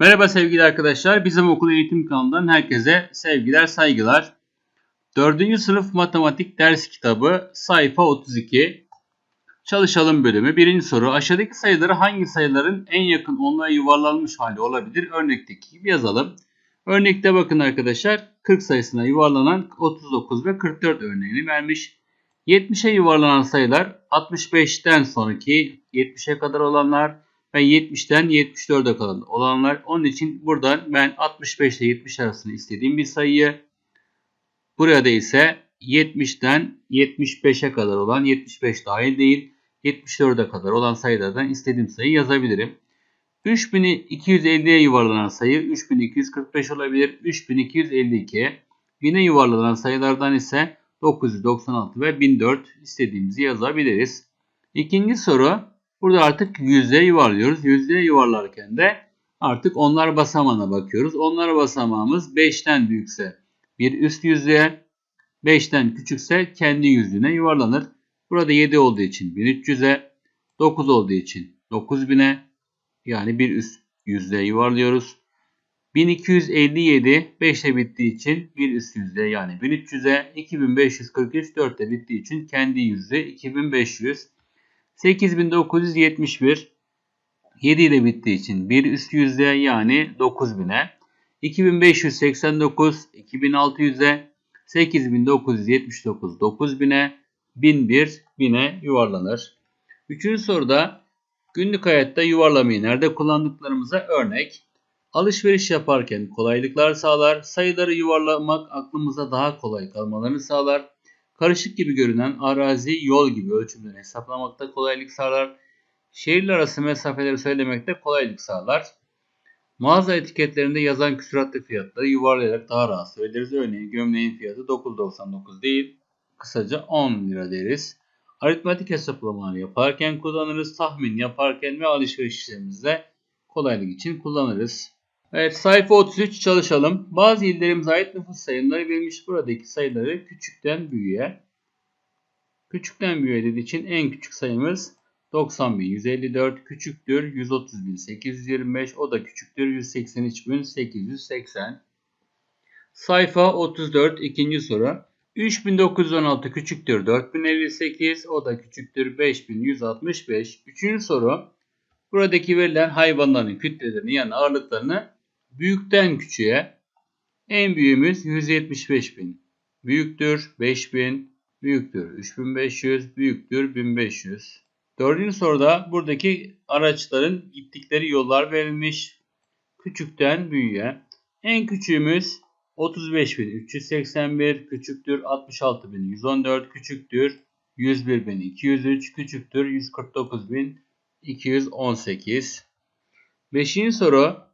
Merhaba sevgili arkadaşlar. Bizim okul eğitim kanalından herkese sevgiler, saygılar. 4. sınıf matematik ders kitabı sayfa 32. Çalışalım bölümü. Birinci soru. Aşağıdaki sayıları hangi sayıların en yakın onluğa yuvarlanmış hali olabilir? Örnekteki gibi yazalım. Örnekte bakın arkadaşlar 40 sayısına yuvarlanan 39 ve 44 örneğini vermiş. 70'e yuvarlanan sayılar 65'ten sonraki 70'e kadar olanlar ve 70'ten 74'e kadar olanlar. Onun için buradan ben 65 ile 70 arasında istediğim bir sayıyı burada ise 70'ten 75'e kadar olan 75 dahil değil 74'e kadar olan sayılardan istediğim sayıyı yazabilirim. 3250'ye yuvarlanan sayı 3245 olabilir. 3252 1000'e yuvarlanan sayılardan ise 996 ve 1004 istediğimizi yazabiliriz. İkinci soru burada artık yüzeye yuvarlıyoruz. Yüzeye yuvarlarken de artık onlar basamağına bakıyoruz. Onlar basamağımız 5'ten büyükse bir üst yüzeye, 5'ten küçükse kendi yüzlüğüne yuvarlanır. Burada 7 olduğu için 1300'e, 9 olduğu için 9000'e yani bir üst yüzlüğe yuvarlıyoruz. 1257 5 ile bittiği için bir üst yüzde yani 1300'e 2543 4 ile bittiği için kendi yüzde 2500 8971 7 ile bittiği için bir üst yüzde yani 9000'e 2589 2600'e 8979 9000'e 1001 1000'e yuvarlanır. Üçüncü soruda günlük hayatta yuvarlamayı nerede kullandıklarımıza örnek. Alışveriş yaparken kolaylıklar sağlar, sayıları yuvarlamak aklımıza daha kolay kalmalarını sağlar. Karışık gibi görünen arazi yol gibi ölçümleri hesaplamakta kolaylık sağlar. Şehirler arası mesafeleri söylemekte kolaylık sağlar. Mağaza etiketlerinde yazan küsuratlı fiyatları yuvarlayarak daha rahat söyleriz. Örneğin gömleğin fiyatı 9.99 değil, kısaca 10 lira deriz. Aritmetik hesaplamaları yaparken kullanırız. Tahmin yaparken ve alışveriş işlemimizde kolaylık için kullanırız. Evet sayfa 33 çalışalım. Bazı illerimize ait nüfus sayımları verilmiş. Buradaki sayıları küçükten büyüğe. Küçükten büyüğe dediği için en küçük sayımız 90.154 küçüktür 130.825 o da küçüktür 183.880. Sayfa 34 ikinci soru. 3916 küçüktür 4058 o da küçüktür 5165. Üçüncü soru. Buradaki verilen hayvanların kütlelerini yani ağırlıklarını büyükten küçüğe en büyüğümüz 175.000 büyüktür 5000 büyüktür 3500 büyüktür 1500. Dördüncü soruda buradaki araçların gittikleri yollar verilmiş küçükten büyüğe. En küçüğümüz 35.381 küçüktür 66.114 küçüktür 101.203 küçüktür 149.218. Beşinci soru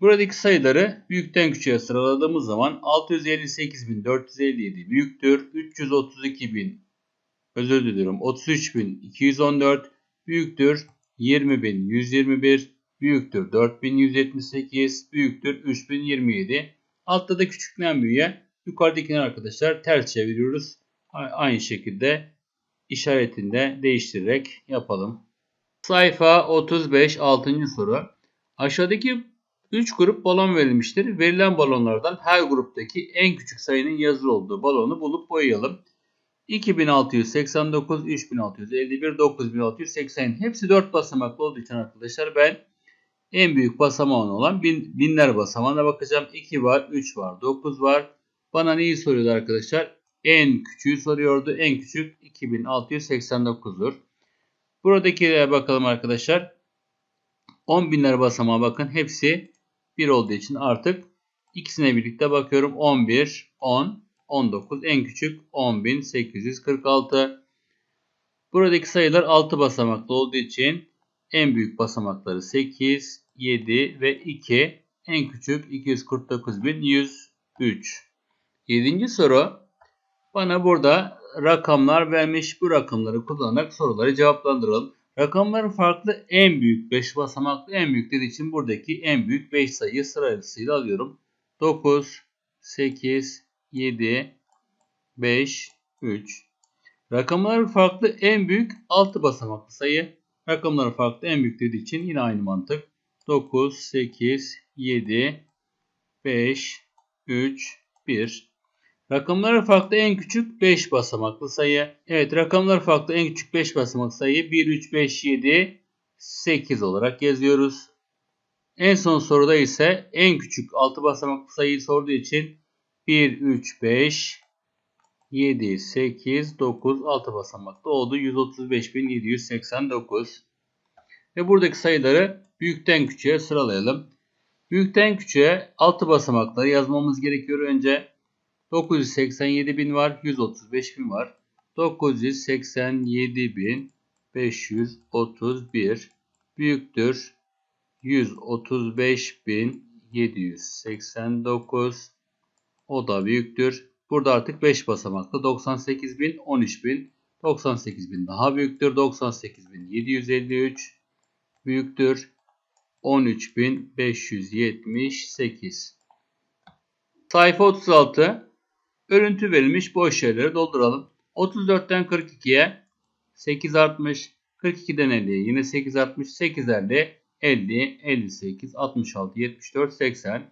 Buradaki sayıları büyükten küçüğe sıraladığımız zaman 658.457 büyüktür. 332.000 özür diliyorum 33.214 büyüktür. 20.121 büyüktür. 4.178 büyüktür. 3.027 Altta da küçükten büyüğe yukarıdakini arkadaşlar ters çeviriyoruz. Aynı şekilde işaretinde değiştirerek yapalım. Sayfa 35 6. soru. Aşağıdaki 3 grup balon verilmiştir. Verilen balonlardan her gruptaki en küçük sayının yazılı olduğu balonu bulup boyayalım. 2689, 3651, 9680 hepsi 4 basamaklı olduğu için arkadaşlar ben en büyük basamağın olan bin, binler basamağına bakacağım. 2 var, 3 var, 9 var. Bana neyi soruyordu arkadaşlar? En küçüğü soruyordu. En küçük 2689'dur. Buradakilere bakalım arkadaşlar. 10 binler basamağa bakın. Hepsi 1 olduğu için artık ikisine birlikte bakıyorum. 11, 10, 19. En küçük 10.846. Buradaki sayılar 6 basamaklı olduğu için en büyük basamakları 8, 7 ve 2. En küçük 249.103. 7. soru. Bana burada rakamlar vermiş. Bu rakamları kullanarak soruları cevaplandıralım. Rakamların farklı en büyük 5 basamaklı en büyük dediği için buradaki en büyük 5 sayıyı sırasıyla alıyorum. 9, 8, 7, 5, 3. Rakamları farklı en büyük 6 basamaklı sayı. Rakamları farklı en büyük dediği için yine aynı mantık. 9, 8, 7, 5, 3, 1. Rakamları farklı en küçük 5 basamaklı sayı. Evet rakamlar farklı en küçük 5 basamaklı sayı 1, 3, 5, 7, 8 olarak yazıyoruz. En son soruda ise en küçük 6 basamaklı sayıyı sorduğu için 1, 3, 5, 7, 8, 9, 6 basamaklı oldu. 135.789. Ve buradaki sayıları büyükten küçüğe sıralayalım. Büyükten küçüğe 6 basamakları yazmamız gerekiyor önce. 987.000 var, 135.000 var. 987.531 büyüktür. 135.789 o da büyüktür. Burada artık 5 basamaklı 98.000 13.000 98.000 daha büyüktür. 98.753 büyüktür. 13.578 Sayfa 36 Örüntü verilmiş boş yerleri dolduralım. 34'ten 42'ye 8 artmış. 42'den 50'ye yine 8 artmış. 8 50 50 58 66 74 80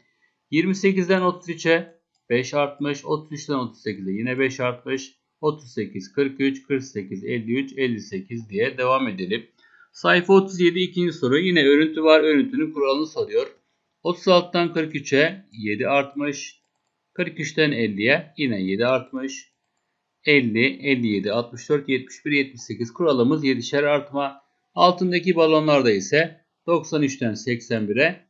28'den 33'e 5 artmış. 33'ten 38'e yine 5 artmış. 38 43 48 53 58 diye devam edelim. Sayfa 37 ikinci soru. Yine örüntü var. Örüntünün kuralını soruyor. 36'dan 43'e 7 artmış. 43'ten 50'ye yine 7 artmış. 50, 57, 64, 71, 78 kuralımız 7'şer artma. Altındaki balonlarda ise 93'ten 81'e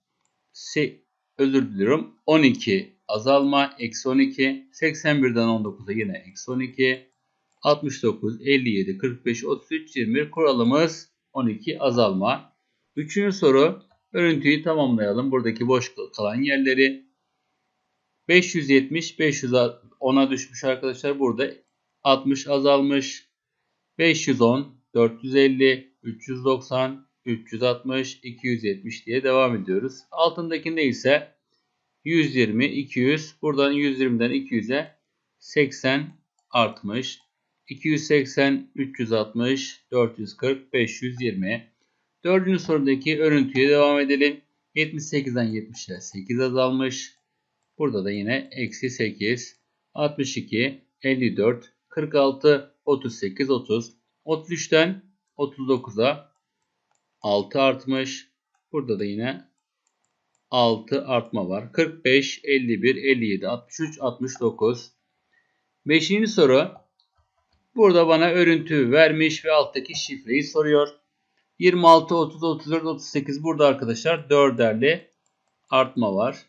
özür diliyorum 12 azalma eksi 12 81'den 19'a yine eksi 12 69 57 45 33 20 kuralımız 12 azalma. Üçüncü soru örüntüyü tamamlayalım. Buradaki boş kalan yerleri 570 510'a düşmüş arkadaşlar. Burada 60 azalmış. 510 450 390 360 270 diye devam ediyoruz. Altındakinde ise 120 200 buradan 120'den 200'e 80 artmış. 280 360 440 520 Dördüncü sorudaki örüntüye devam edelim. 78'den 70'e 8 azalmış. Burada da yine eksi 8, 62, 54, 46, 38, 30. 33'ten 39'a 6 artmış. Burada da yine 6 artma var. 45, 51, 57, 63, 69. Beşinci soru. Burada bana örüntü vermiş ve alttaki şifreyi soruyor. 26, 30, 34, 38 burada arkadaşlar 4'erli artma var.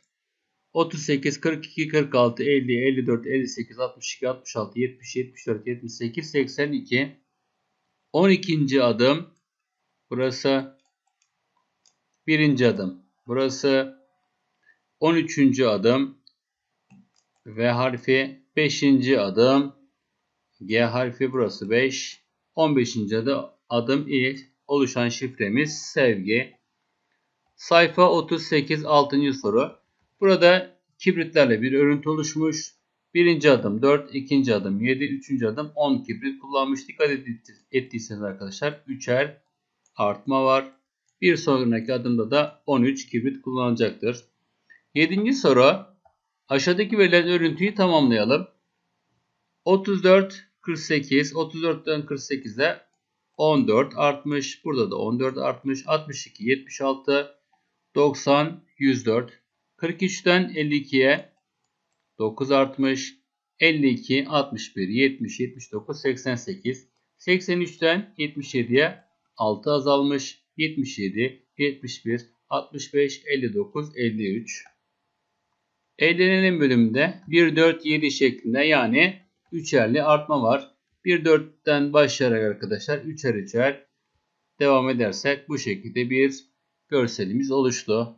38, 42, 46, 50, 54, 58, 62, 66, 70, 74, 78, 82. 12. adım. Burası birinci adım. Burası 13. adım. V harfi 5. adım. G harfi burası 5. 15. adım, adım I. Oluşan şifremiz sevgi. Sayfa 38 6. soru. Burada kibritlerle bir örüntü oluşmuş. Birinci adım 4, ikinci adım 7, üçüncü adım 10 kibrit kullanmış. Dikkat ettiyseniz arkadaşlar 3'er artma var. Bir sonraki adımda da 13 kibrit kullanacaktır. Yedinci soru. Aşağıdaki verilen örüntüyü tamamlayalım. 34, 48, 34'ten 48'e 14 artmış. Burada da 14 artmış. 62, 76, 90, 104, 43'ten 52'ye 9 artmış. 52, 61, 70, 79, 88. 83'ten 77'ye 6 azalmış. 77, 71, 65, 59, 53. Eğlenilen bölümünde 1, 4, 7 şeklinde yani üçerli artma var. 1, 4'ten başlayarak arkadaşlar üçer üçer devam edersek bu şekilde bir görselimiz oluştu.